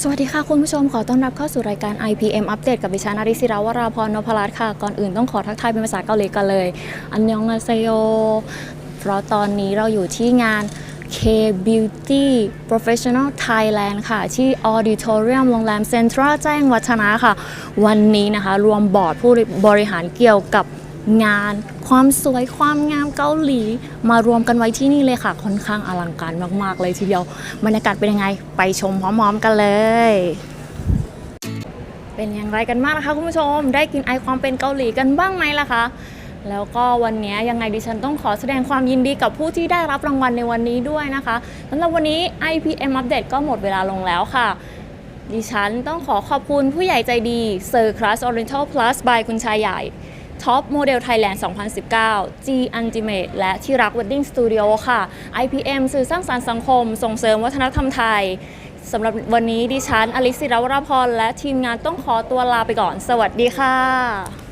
สวัสดีค่ะคุณผู้ชมขอต้อนรับเข้าสู่รายการ IPM อัปเดตกับดิฉันอาริศิราวราพรนพรัตน์ค่ะ ก่อนอื่นต้องขอทักทายเป็นภาษาเกาหลีกันเลย อันยองอาเซโย เพราะตอนนี้เราอยู่ที่งาน K Beauty Professional Thailand ค่ะ ที่ Auditorium โรงแรมเซ็นทรัลแจ้งวัฒนะค่ะ วันนี้นะคะ รวมบอร์ดผู้บริหารเกี่ยวกับ งาน ความสวยความงามเกาหลี มารวมกันไว้ที่นี่เลยค่ะ ค่อนข้างอลังการมาก ๆ เลยทีเดียวบรรยากาศเป็นยังไง ไปชมพร้อม ๆ กันเลยเป็นอย่างไรกันบ้างนะคะคุณผู้ชม ได้กินไอความเป็นเกาหลีกันบ้างไหมล่ะคะ แล้วก็วันนี้ยังไงดิฉันต้องขอแสดงความยินดีกับผู้ที่ได้รับรางวัลในวันนี้ด้วยนะคะสำหรับวันนี้ IPM Update ก็หมดเวลาลงแล้วค่ะ ดิฉันต้องขอขอบคุณผู้ใหญ่ใจดี Sir Class Oriental Plus by คุณชายใหญ่ Top Model Thailand 2019 G Ultimate และที่รัก Wedding Studio ค่ะ IPM สื่อสร้างสรรค์สังคม ส่งเสริมวัฒนธรรมไทยสำหรับวันนี้ดิฉันอลิซศิรวรพรและทีมงานต้องขอตัวลาไปก่อน สวัสดีค่ะ